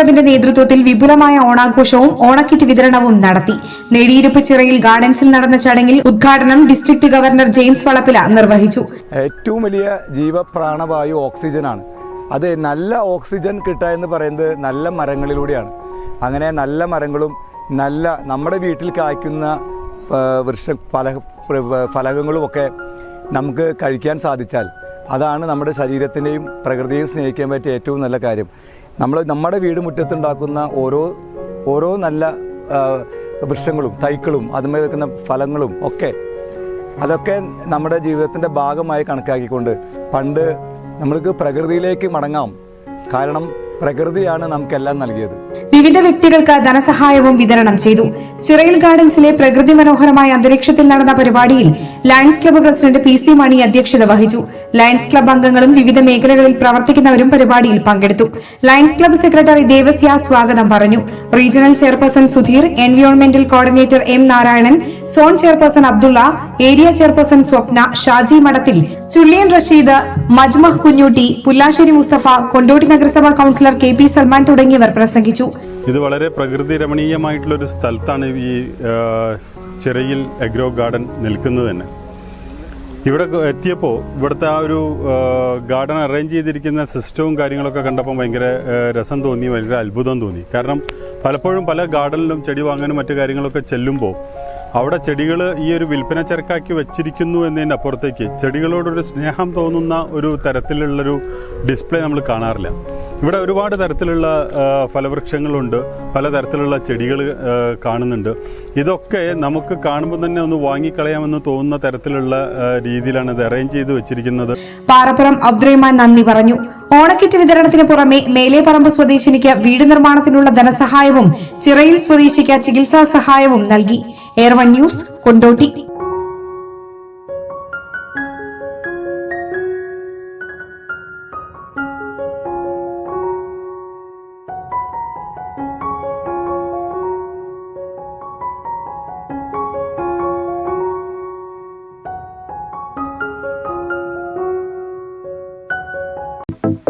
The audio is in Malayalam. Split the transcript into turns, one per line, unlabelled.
ക്ലബിന്റെ നേതൃത്വത്തിൽ വിപുലമായ ഓണാഘോഷവും ഓണക്കിറ്റ് വിതരണവും നടത്തി. നെടിയിരുപ്പ് ചിറയിൽ ഗാർഡൻസിൽ നടന്ന ചടങ്ങിൽ ഉദ്ഘാടനം ഡിസ്ട്രിക്ട് ഗവർണർ ജെയിംസ് വളപ്പില നിർവഹിച്ചു.
ഏറ്റവും വലിയ ജീവപ്രാണവായു ഓക്സിജനാണ്. അത് നല്ല ഓക്സിജൻ കിട്ടുക എന്ന് പറയുന്നത് നല്ല മരങ്ങളിലൂടെയാണ്. അങ്ങനെ നല്ല മരങ്ങളും നല്ല നമ്മുടെ വീട്ടിൽ കായ്ക്കുന്ന വൃക്ഷ ഫല ഫലകങ്ങളും ഒക്കെ നമുക്ക് കഴിക്കാൻ സാധിച്ചാൽ അതാണ് നമ്മുടെ ശരീരത്തിനെയും പ്രകൃതിയെയും സ്നേഹിക്കാൻ പറ്റിയ ഏറ്റവും നല്ല കാര്യം. നമ്മൾ നമ്മുടെ വീട് മുറ്റത്തുണ്ടാക്കുന്ന ഓരോ ഓരോ നല്ല വൃക്ഷങ്ങളും തൈക്കളും അതുമായി വെക്കുന്ന ഫലങ്ങളും ഒക്കെ അതൊക്കെ നമ്മുടെ ജീവിതത്തിന്റെ ഭാഗമായി കണക്കാക്കിക്കൊണ്ട് പണ്ട് നമ്മൾക്ക് പ്രകൃതിയിലേക്ക് മടങ്ങാം. കാരണം പ്രകൃതിയാണ് നമുക്കെല്ലാം നൽകിയത്.
വിവിധ വ്യക്തികൾക്ക് ധനസഹായവും വിതരണം ചെയ്തു. ചിറയിൽ ഗാർഡൻസിലെ പ്രകൃതി മനോഹരമായ അന്തരീക്ഷത്തിൽ നടന്ന പരിപാടിയിൽ Lions club president P C Mani അധ്യക്ഷത വഹിച്ചു. ലയൺസ് ക്ലബ്ബ് അംഗങ്ങളും വിവിധ മേഖലകളിൽ പ്രവർത്തിക്കുന്നവരും പരിപാടിയിൽ പങ്കെടുത്തു. ലയൺസ് ക്ലബ്ബ് സെക്രട്ടറി ദേവസ്യ സ്വാഗതം പറഞ്ഞു. Regional chairperson Sudheer എൻവയോൺമെന്റൽ coordinator M Narayanan zone chairperson Abdulla area chairperson Swapna Shaji Madathil Chulliyan Rasheed മജ്മഹ് Kunhutty പുല്ലാശ്ശേരി Mustafa Kondotty നഗരസഭാ കൌൺസിലർ കെ പി സൽമാൻ തുടങ്ങിയവർ പ്രസംഗിച്ചു.
ഇത് വളരെ പ്രകൃതി രമണീയമായിട്ടുള്ളൊരു സ്ഥലത്താണ് ഈ ചെറിയിൽ എഗ്രോ ഗാർഡൻ നിൽക്കുന്നത് തന്നെ. ഇവിടെ എത്തിയപ്പോൾ ഇവിടുത്തെ ആ ഒരു ഗാർഡൻ അറേഞ്ച് ചെയ്തിരിക്കുന്ന സിസ്റ്റവും കാര്യങ്ങളൊക്കെ കണ്ടപ്പോൾ ഭയങ്കര രസം തോന്നി ഭയങ്കര അത്ഭുതം തോന്നി. കാരണം പലപ്പോഴും പല ഗാർഡനിലും ചെടി വാങ്ങാനും മറ്റു കാര്യങ്ങളൊക്കെ ചെല്ലുമ്പോൾ അവിടെ ചെടികൾ ഈ ഒരു വിൽപ്പന ചരക്കാക്കി വെച്ചിരിക്കുന്നു എന്നതിന്റെ അപ്പുറത്തേക്ക് ചെടികളോടൊരു സ്നേഹം തോന്നുന്ന ഒരു തരത്തിലുള്ളൊരു ഡിസ്പ്ലേ നമ്മൾ കാണാറില്ല. ഇവിടെ ഒരുപാട് തരത്തിലുള്ള ഫലവൃക്ഷങ്ങളുണ്ട്. പലതരത്തിലുള്ള ചെടികൾ കാണുന്നുണ്ട്. ഇതൊക്കെ നമുക്ക് കാണുമ്പോൾ തന്നെ ഒന്ന് വാങ്ങിക്കളയാമെന്ന് തോന്നുന്ന തരത്തിലുള്ള രീതിയിലാണ് ഇത് അറേഞ്ച് ചെയ്ത് വെച്ചിരിക്കുന്നത്.
പാറപ്പുറം അബ്ദുറഹ്മാൻ നന്ദി പറഞ്ഞു. ഓണക്കിറ്റ് വിതരണത്തിന് പുറമെ മേലേപ്പറമ്പ് സ്വദേശിനിക്ക് വീട് നിർമ്മാണത്തിനുള്ള ധനസഹായവും ചിറയിൽ സ്വദേശിക്ക് ചികിത്സാ സഹായവും നൽകി. Air One News Kondotty. Thank you.